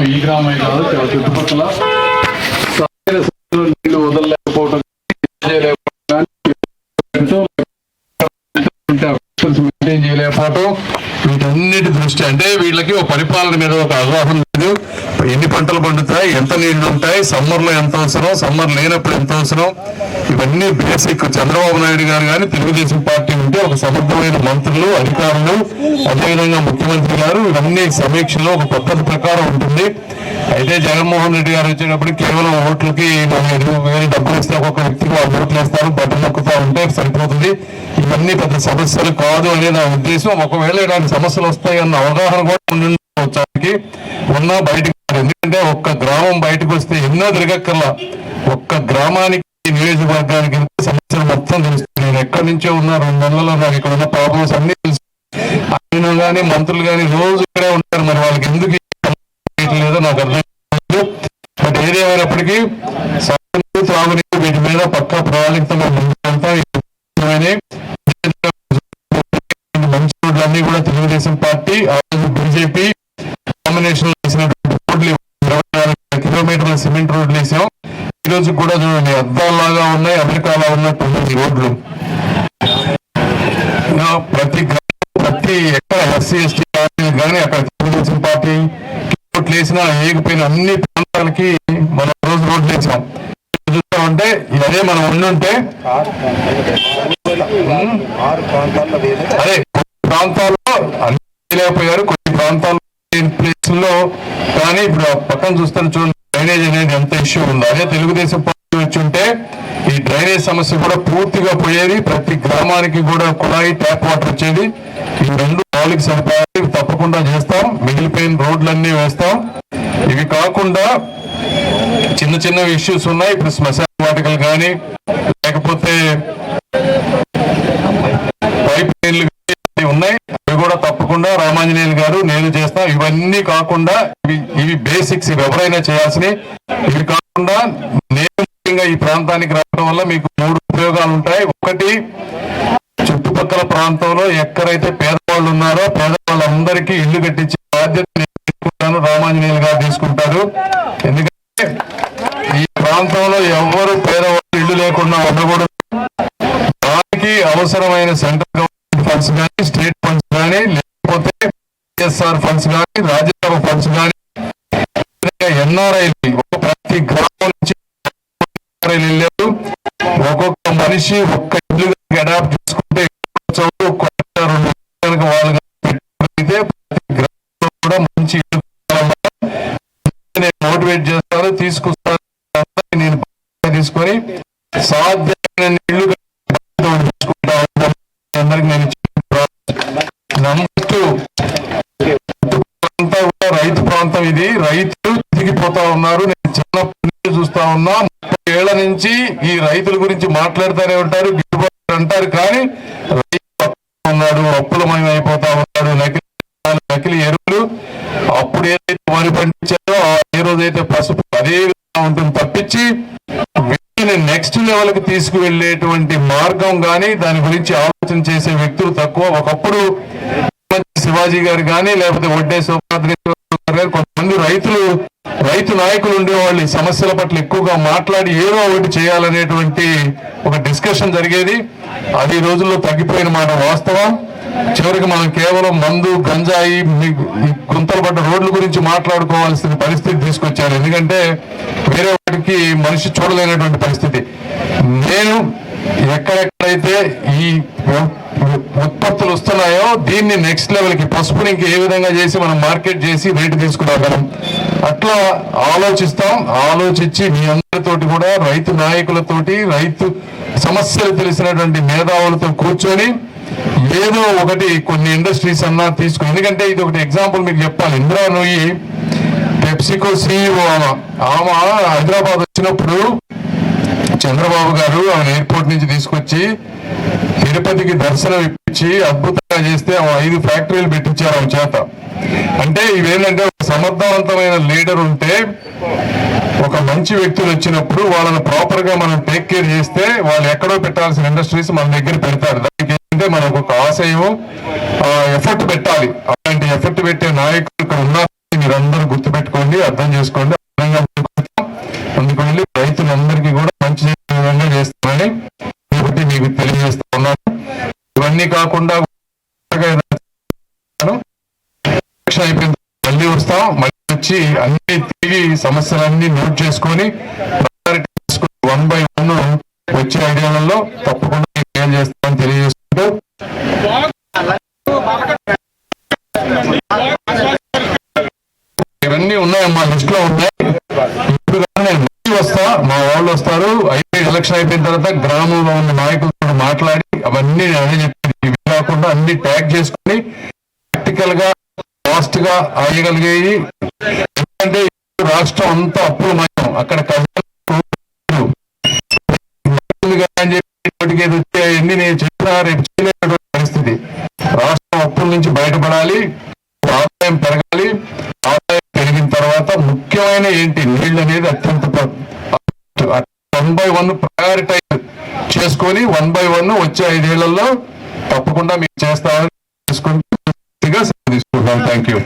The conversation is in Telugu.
ఈ గ్రామమే కాదు చాలా చుట్టుపక్కల సరైన సమయంలో నీళ్లు వదలలేకపోవడం చేయలేకపోవడం కానీ మెయింటైన్ చేయలేకపోవటం వీటన్నిటి దృష్టి అంటే వీళ్ళకి ఒక పరిపాలన మీద ఒక అవగాహన లేదు. ఎన్ని పంటలు పండుతాయి? ఎంత నీళ్ళు ఉంటాయి? సమ్మర్లో ఎంత అవసరం? సమ్మర్ లేనప్పుడు ఎంత అవసరం? ఇవన్నీ బేసిక్ చంద్రబాబు నాయుడు గారు కానీ తెలుగుదేశం పార్టీ ఉంటే ఒక సమర్థమైన మంత్రులు అధికారులు అదేవిధంగా ముఖ్యమంత్రి గారు ఇవన్నీ సమీక్షలో ఒక పద్ధతి ప్రకారం ఉంటుంది. అయితే జగన్మోహన్ రెడ్డి గారు వచ్చేటప్పుడు కేవలం ఓట్లకి మనం వేరే డబ్బులు ఇస్తే ఒక్కొక్క వ్యక్తికి వాళ్ళు ఓట్లు వేస్తారు బట్టలు నొక్కుతా ఉంటే సరిపోతుంది. ఇవన్నీ పెద్ద సమస్యలు కాదు అనే నా ఉద్దేశం. ఒకవేళ ఇలాంటి సమస్యలు వస్తాయి అన్న అవగాహన కూడా ఉండడానికి ఉన్నా బయటకు ఎందుకంటే ఒక్క గ్రామం బయటకు వస్తే ఎన్నో తిరగక్కర్లా. ఒక్క గ్రామానికి నియోజకవర్గానికి సమస్యలు మొత్తం తెలుస్తుంది. నేను ఎక్కడి నుంచో ఉన్నా రెండు నెలల్లో నాకు ఇక్కడ ఉన్న ప్రాబ్లమ్స్ అన్ని తెలుసు. ఆయన కానీ మంత్రులు కానీ రోజు ఇక్కడే ఉంటారు. మరి వాళ్ళకి ఎందుకు లేదో నాకు అర్థం బట్ ఏదేమైనప్పటికీ సాగునీరు త్రాగునీరు వీటి మీద పక్కా ప్రణాళికతో మంచి రోడ్లన్నీ కూడా తెలుగుదేశం పార్టీ ఆ రోజు బీజేపీ కాంబినేషన్ వేసినటువంటి రోడ్లు కిలోమీటర్ల సిమెంట్ రోడ్లు వేసాం. ఈ రోజు కూడా చూడండి అద్దాల్లాగా ఉన్నాయి అమెరికాలా ఉన్నటువంటి రోడ్లు. ప్రతి ప్రతి ఎక్కడ ఎస్సీ ఎస్టీ కానీ అక్కడ వేసినా ఏగిపోయిన అన్ని ప్రాంతాలకి మనం రోజు రోడ్లు వేసాం. చూస్తామంటే ఇవన్నీ మనం ఉండుంటే అదే కొన్ని ప్రాంతాల్లో అన్ని లేకపోయారు కొన్ని ప్రాంతాల్లో ప్లేస్లో కానీ ఇప్పుడు పక్కన చూస్తాను చూడండి డ్రైనేజ్ అనేది ఎంత ఇష్యూ ఉందో. అదే తెలుగుదేశం పార్టీ వచ్చి ఉంటే ఈ డ్రైనేజ్ సమస్య కూడా పూర్తిగా పోయేది ప్రతి గ్రామానికి కూడా కుళాయి ట్యాప్ వాటర్ వచ్చేది. ఈ రెండు మౌలిక సదుపాయాలు తప్పకుండా చేస్తాం. మిగిలిపోయిన రోడ్లన్నీ వేస్తాం. ఇవి కాకుండా చిన్న చిన్న ఇష్యూస్ ఉన్నాయి. ఇప్పుడు శ్మశాన వాటికలు కానీ లేకపోతే పైప్ లైన్లు ఉన్నాయి. అవి కూడా తప్పకుండా రామాంజనేయులు గారు నేను చేస్తా ఇవన్నీ కాకుండా ఇవి ఇవి బేసిక్స్ ఇవి ఎవరైనా చేయాల్సినవి. ఇవి కాకుండా నేను ముఖ్యంగా ఈ ప్రాంతానికి రావడం వల్ల మీకు మూడు ఉపయోగాలు ఉంటాయి. ఒకటి చుట్టుపక్కల ప్రాంతంలో ఎక్కడైతే పేదవాళ్ళు ఉన్నారో పేదవాళ్ళందరికీ ఇల్లు కట్టించే బాధ్యత ఎందుకంటే ఈ ప్రాంతంలో ఎవరు పేదవాళ్ళు ఇల్లు లేకుండా ఉండకూడదు. దానికి అవసరమైన సెంట్రల్ గవర్నమెంట్ ఫండ్స్ కానీ స్టేట్ ఫండ్స్ కానీ లేకపోతే సిఎస్ఆర్ ఫండ్స్ కానీ రాజ్యసభ ఫండ్స్ కానీ ఎన్ఆర్ఐ ప్రతి గ్రామం నుంచి NRI వెళ్ళారు ఒక్కొక్క మనిషి ఒక్క ఇల్లు సాధ్యమైన ఇల్లు అందరికి నేను అంతా కూడా రైతు ప్రాంతం ఇది. రైతులు తిరిగిపోతా ఉన్నారు. నేను చిన్నప్పటి నుంచి చూస్తా ఉన్నా. ముప్పై ఏళ్ళ నుంచి ఈ రైతుల గురించి మాట్లాడుతూనే ఉంటారు. గిట్టుబాటు అంటారు కానీ రైతు ఉన్నాడు అప్పులమయం అయిపోతా ఉన్నాడు. నకిలీ నకిలీ ఎరువులు అప్పుడు ఏదైతే వరి పండించారో ఆ ఏ రోజైతే పసుపు అదే విధంగా ఉంటుంది. తప్పించి నెక్స్ట్ లెవెల్కి తీసుకువెళ్ళేటువంటి మార్గం కానీ దాని గురించి ఆలోచన చేసే వ్యక్తులు తక్కువ. ఒకప్పుడు శివాజీ గారు కానీ లేకపోతే ఒడ్డే సోమనాథ్ గారు కొంతమంది రైతులు రైతు నాయకులు ఉండేవాళ్ళు సమస్యల పట్ల ఎక్కువగా మాట్లాడి ఏదో ఒకటి చేయాలనేటువంటి ఒక డిస్కషన్ జరిగేది. అది రోజుల్లో తగ్గిపోయిన మాట వాస్తవం. చివరికి మనం కేవలం మందు గంజాయి గుంతలు పడ్డ రోడ్ల గురించి మాట్లాడుకోవాల్సిన పరిస్థితి తీసుకొచ్చారు. ఎందుకంటే వేరే వాటికి మనిషి చూడలేనటువంటి పరిస్థితి. నేను ఎక్కడెక్కడైతే ఈ ఉత్పత్తులు వస్తున్నాయో దీన్ని నెక్స్ట్ లెవెల్కి పసుపుని ఇంక ఏ విధంగా చేసి మనం మార్కెట్ చేసి రేటు తీసుకురాగలం అట్లా ఆలోచిస్తాం. ఆలోచించి మీ అందరితోటి కూడా రైతు నాయకులతోటి రైతు సమస్యలు తెలిసినటువంటి మేధావులతో కూర్చొని ఏదో ఒకటి కొన్ని ఇండస్ట్రీస్ అన్నా తీసుకుని ఎందుకంటే ఇది ఒకటి ఎగ్జాంపుల్ మీకు చెప్పాలి. ఇందిరా నోయి పెప్సికో సిఇఓ ఆమె ఆమె హైదరాబాద్ వచ్చినప్పుడు చంద్రబాబు గారు ఆమె ఎయిర్పోర్ట్ నుంచి తీసుకొచ్చి తిరుపతికి దర్శనం ఇప్పించి అద్భుతంగా చేస్తే ఆమె ఐదు ఫ్యాక్టరీలు పెట్టించారు ఆమె చేత. అంటే ఇవేంటంటే ఒక సమర్థవంతమైన లీడర్ ఉంటే ఒక మంచి వ్యక్తులు వచ్చినప్పుడు వాళ్ళని ప్రాపర్గా మనం టేక్ కేర్ చేస్తే వాళ్ళు ఎక్కడో పెట్టాల్సిన ఇండస్ట్రీస్ మన దగ్గర పెడతారు. దానికి ఏంటంటే మనకు ఒక ఆశయం ఎఫర్ట్ పెట్టాలి. అలాంటి ఎఫర్ట్ పెట్టే నాయకులు ఇక్కడ ఉన్నారు. మీరందరూ అర్థం చేసుకోండి ఆ రైతులందరికీ కూడా మంచి విధంగా చేస్తామని కాబట్టి మీకు తెలియజేస్తా ఉన్నాను. ఇవన్నీ కాకుండా అయిపోయింది మళ్ళీ వస్తాం. మళ్ళీ వచ్చి అన్ని తిరిగి సమస్యలన్నీ నోట్ చేసుకొని వన్ బై వన్ వచ్చే ఐడియాలలో తప్పకుండా మీకు క్లియర్ చేస్తామని తెలియజేసుకుంటూ ఇవన్నీ ఉన్నాయమ్మా లిస్ట్లో ఉన్నాయి ఇప్పుడు కానీ నేను మళ్ళీ వస్తా మా వాళ్ళు వస్తారు. అయితే ఎలక్షన్ అయిపోయిన తర్వాత గ్రామంలో ఉన్న నాయకులతో మాట్లాడి అవన్నీ నేను అదే ఇవి కాకుండా అన్ని ట్యాగ్ చేసుకుని ప్రాక్టికల్గా ఫాస్ట్గా అయ్యగలిగేవి ఎందుకంటే రాష్ట్రం అంతా అప్పులు మయం. అక్కడ అని చెప్పి వచ్చి అవన్నీ నేను చెప్పినా రేపు చేయలేనటువంటి పరిస్థితి. రాష్ట్రం అప్పుల నుంచి బయటపడాలి ఆదాయం పెరగాలి. ఆదాయం పెరిగిన తర్వాత ముఖ్యమైన ఏంటి? వన్ బై వన్ ప్రయారిటైజ్ చేసుకొని వన్ బై వన్ వచ్చే ఐదేళ్ళలో తప్పకుండా మీరు చేస్తామని తీసుకుంటూ థ్యాంక్ యూ